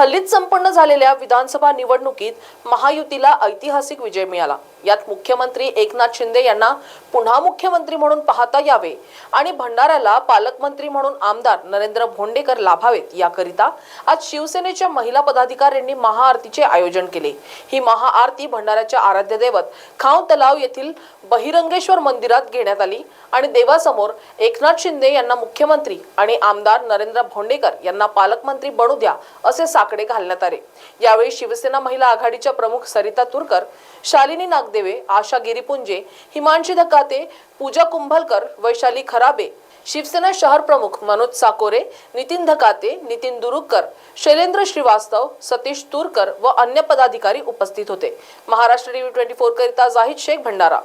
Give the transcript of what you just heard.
हल्लीच संपन्न झालेल्या विधानसभा निवडणुकीत महायुतीला ऐतिहासिक विजय मिळाला. यात मुख्यमंत्री एकनाथ शिंदे यांना पुन्हा मुख्यमंत्री म्हणून पाहता यावे आणि भंडाऱ्याला पालकमंत्री म्हणून आमदार नरेंद्र भोंडेकर लाभावेत. याकरिता आज शिवसेनेच्या महिला पदाधिकाऱ्यांनी महाआरतीचे आयोजन केले. ही महाआरती भंडाऱ्याच्या आराध्य दैवत खाव तलाव येथील बहिरंगेश्वर मंदिरात घेण्यात आली आणि देवासमोर एकनाथ शिंदे यांना मुख्यमंत्री आणि आमदार नरेंद्र भोंडेकर यांना पालकमंत्री बनू द्या असे साकडे घालण्यात आले. यावेळी शिवसेना महिला आघाडीच्या प्रमुख सरिता तुरकर शालिनी वाघदेवे आशा गिरीपुंजे हिमांशी धकाते पूजा कुंभलकर वैशाली खराबे शिवसेना शहर प्रमुख मनोज साकोरे नितीन धकाते नितीन दुरुकर शैलेंद्र श्रीवास्तव सतीश तुरकर व अन्य पदाधिकारी उपस्थित होते. महाराष्ट्र टीव्ही ट्वेंटी फोर करिता जाहीद शेख भंडारा.